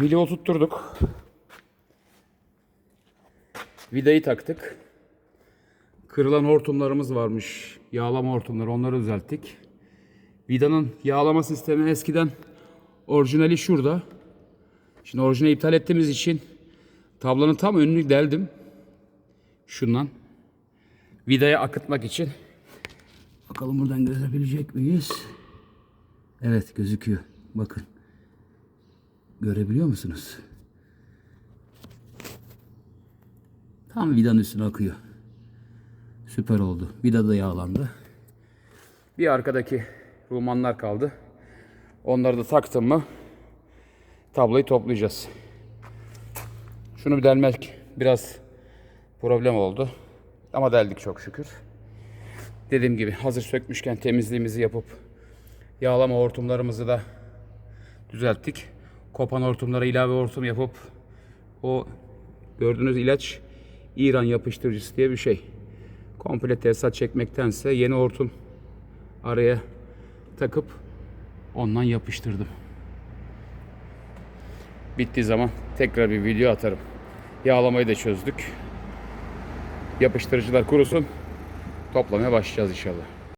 Mili oturtturduk. Vidayı taktık. Kırılan hortumlarımız varmış. Yağlama hortumları onları düzelttik. Vidanın yağlama sistemi eskiden orijinali şurada. Şimdi orijinali iptal ettiğimiz için tablanın tam önünü deldim. Şundan. Vidaya akıtmak için. Bakalım buradan görebilecek miyiz? Evet gözüküyor. Bakın. Görebiliyor musunuz? Tam vidanın üstüne akıyor. Süper oldu. Vida da yağlandı. Bir arkadaki rumanlar kaldı. Onları da taktım mı tabloyu toplayacağız. Şunu bir delmek biraz problem oldu. Ama deldik çok şükür. Dediğim gibi hazır sökmüşken temizliğimizi yapıp yağlama hortumlarımızı da düzelttik. Kopan hortumlara ilave hortum yapıp o gördüğünüz ilaç İran yapıştırıcısı diye bir şey. Komple tesisat çekmektense yeni hortum araya takıp ondan yapıştırdım. Bittiği zaman tekrar bir video atarım. Yağlamayı da çözdük. Yapıştırıcılar kurusun. Toplamaya başlayacağız inşallah.